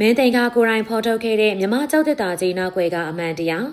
မင်းသိန်ခါကိုယ်တိုင်ဖော်ထုတ်ခဲ့တဲ့မြမကြောက်တက်တာကြီးနောက်ွယ်ကအမှန်တရား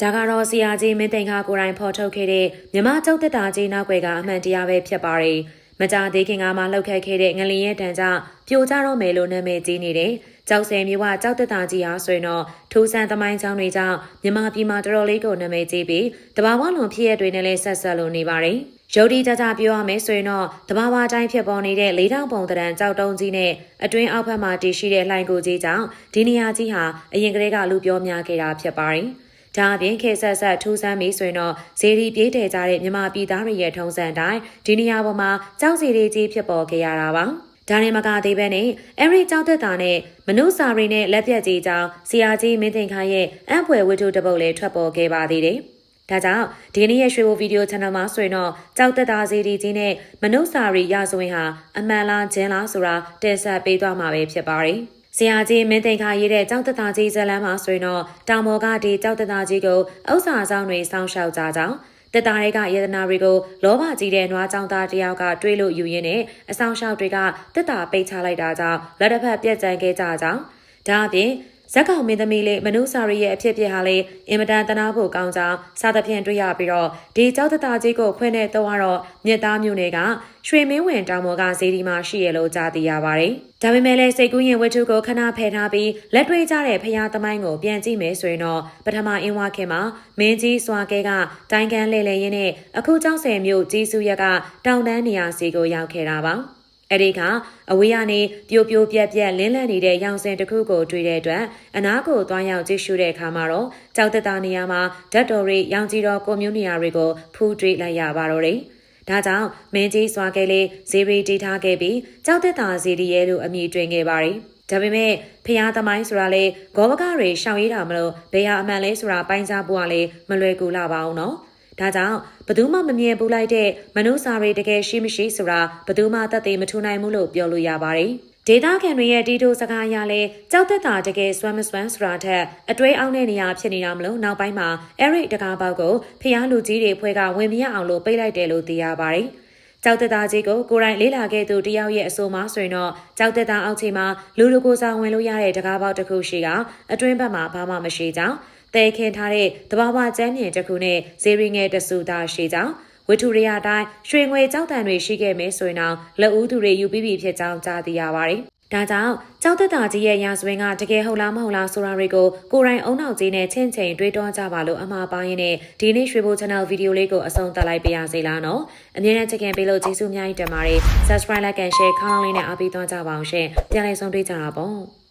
ဒါကတော့ဆရာကြီးမင်းသိန်ခါကိုယ်တိုင်ဖော်ထုတ်ခဲ့တဲ့မြမကြောက်တက်တာကြီးနောက်ွယ်ကအမှန်တရားပဲဖြစ်ပါတယ်မကြသေးခင်ကမှလှုပ်ခတ်ခဲ့တဲ့ငလင်ရဲ့တန်ကြပြိုကျတော့မယ်လို့နာမည်ကြီးနေတဲ့ ကြောက်စဲမျိုးကကြောက်တက်တာကြီးဟာဆိုရင်တော့ထိုးဆန်းသမိုင်းချောင်းတွေကြောင့်မြမပြည်မှာတော်တော်လေးကိုနာမည်ကြီးပြီးတဘာဝလွန်ဖြစ်ရတွေနဲ့လည်းဆက်ဆက်လို့နေပါတယ်ရုတ်တိကြကြပြောရမယ်ဆိုရင်တော့တဘာဝတိုင်းဖြစ်ပေါ်နေတဲ့လေးတောင်ပုံတရံကြောက်တုံးကြီးနဲ့အတွင်းအောက်ဘက်မှာတည်ရှိတဲ့လှိုင်ကိုကြီးကြောင့်ဒီနေရာကြီးဟာအရင်ကတည်းကလူပြောများခဲ့တာဖြစ်ပါတယ်။ဒါအပြင်ခေဆက်ဆက်ထူးဆန်းပြီးဆိုရင်တော့ဇေဒီပြေးတယ်ကြတဲ့မြမပြည်သားတွေရဲ့ထုံးစံတိုင်းဒီနေရာပေါ်မှာကြောက်စီတွေကြီးဖြစ်ပေါ်ခဲ့ရတာပါ။ ဒါနဲ့မကသေးပဲနဲ့အဲ့ဒီကြောက်သက်တာနဲ့မနုစာရီနဲ့လက်ပြက်ကြီးကြောင့်ဆရာကြီးမင်းသိန်ခါရဲ့အံ့ဖွယ်ဝတ္ထုတစ်ပုဒ်လေးထွက်ပေါ်ခဲ့ပါသေးတယ်။ဒါကြောင့်ဒီနေ့ရဲ့ရွှေဘိုဗီဒီယို channel မှာဆိုရင်တော့ကြောက်သက်တာစီဒီကြီးနဲ့မနုစာရီရဆိုရင်ဟာအမှန်လားကျင်းလားဆိုတာတင်ဆက်ပေးသွားမှာပဲဖြစ်ပါတယ်။ဆရာကြီးမင်းသိန်ခါရေးတဲ့ကြောက်သက်တာကြီးဇလန်းမှာဆိုရင်တော့တောင်မော်ကဒီကြောက်သက်တာကြီးကိုဥစ္စာဆောင်တွေစောင့်ရှောက်ကြကြောင်း တက်တာတွေကယေဒနာတွေကိုလောဘကြီးတဲ့နွားချောင်းသားတယောက်ကတွေးလို့ယူရင်းနဲ့အဆောင်ရှောက်တွေကတက်တာပိတ်ချလိုက်တာကြောင့်လက်တစ်ဖက်ပြက်ကျန်ခဲ့ကြကြောင်းဒါအပြင် ဇက်ကောင်မင်းသမီးလေးမနုစာရီရဲ့အဖြစ်ပြဟာလေးအင်မတန်တနာဖို့ကောင်းကြောင်းစသဖြင့်တွေ့ရပြီးတော့ဒီကြောက်တတာကြီးကိုဖွင့်တဲ့တော့တော့မြစ်သားမျိုးတွေကရွှေမင်းဝင်တောင်ပေါ်ကဇေဒီမှာရှိရလို့ကြားသိရပါတယ်။ဒါပေမဲ့လည်းစိတ်ကူးရင်ဝတ္ထုကိုခဏဖယ်ထားပြီးလက်တွေ့ကြတဲ့ဖျားသမိုင်းကိုပြန်ကြည့်မယ်ဆိုရင်တော့ပထမအင်းဝခင်မှာမင်းကြီးစွာကဲကတိုင်ကန်လဲလဲရင်းနဲ့အခုကျောင်းဆယ်မြို့ကြီးစုရက်ကတောင်တန်းနေရာစီကိုရောက်ခဲ့တာပါ။ အဲ့ဒီကအဝေးကနေပြိုပြိုပြက်ပြက်လင်းလန့်နေတဲ့ရောင်စင်တစ်ခုကိုတွေ့တဲ့အတွက်အနားကိုသွားရောက်ကြည့်ရှုတဲ့အခါမှာတော့ကြောက်တတာနေရာမှာဓာတ်တော်တွေရောင်ကြီးတော်ကွန်မြူနေရာတွေကိုဖူးတွေ့လိုက်ရပါတော့တယ်။ဒါကြောင့်မင်းကြီးစွာကဲလေးဇေရီတီထားခဲ့ပြီးကြောက်တက်တာဇေဒီရဲလို့အမည်တွင်ခဲ့ပါတယ်။ဒါပေမဲ့ဖျားသမိုင်းဆိုတာလေဂောဘကတွေရှောင်ရည်တာမလို့ဘယ်ဟာအမှန်လဲဆိုတာပိုင်းခြားဖို့ကလေမလွယ်ကူလာပါဘူးနော်။ ဒါကြောင့်ဘသူမှမမြင်ဘူးလိုက်တဲ့မနုစာရီတကယ်ရှိမရှိဆိုတာဘသူမှသက်သေမထူနိုင်ဘူးလို့ပြောလို့ရပါတယ်။ဒေတာခံတွေရဲ့တီတိုစကားအရလဲကြောက်သက်တာတကယ်စွမ်းမစွမ်းဆိုတာထက်အတွဲအောင်တဲ့နေရာဖြစ်နေတာမလို့နောက်ပိုင်းမှာအဲ့ရိတကားပေါက်ကိုဖျားလူကြီးတွေဖွဲ့ကဝင်မရအောင်လို့ပိတ်လိုက်တယ်လို့သိရပါတယ်။ကြောက်တက်သားကြီးကိုကိုရိုင်းလေးလာခဲ့သူတယောက်ရဲ့အဆိုမှဆိုရင်တော့ကြောက်တက်သားအောက်ခြေမှာလူလူကိုစားဝင်လို့ရတဲ့တကားပေါက်တစ်ခုရှိကအတွင်းဘက်မှာဘာမှမရှိကြောင်း တဲခင်းထားတဲ့တဘာဝကျမ်းမြင်တစ်ခုနဲ့ဇေရီငယ်တဆူသားရှိကြောင်းဝတ္ထုရရတိုင်းရွှေငွေကြောက်တန်တွေရှိခဲ့မယ်ဆိုရင်တော့လက်ဦးသူတွေယူပြီးပြီဖြစ်ကြောင်းကြားသိရပါတယ်။ဒါကြောင့်ကြောက်သက်တာကြီးရဲ့ရာဇဝင်ကတကယ်ဟုတ်လားမဟုတ်လားဆိုတာတွေကိုကိုယ်တိုင်အုံနောက်ကြီးနဲ့ချင်းချင်းတွေးတောကြပါလို့အမှားပါရင်းနဲ့ဒီနေ့ရွှေဘို channel ဗီဒီယိုလေးကိုအဆုံးသတ်လိုက်ပါရစေလားနော်။အမြဲတမ်းချက်ကင်ပေးလို့ကျေးဇူးအများကြီးတင်ပါတယ်။ subscribe like and share ခေါင်းလေးနဲ့အားပေးသွားကြပါအောင်ရှင်။ပြန်လည်ဆုံးတွေ့ကြတာပေါ့။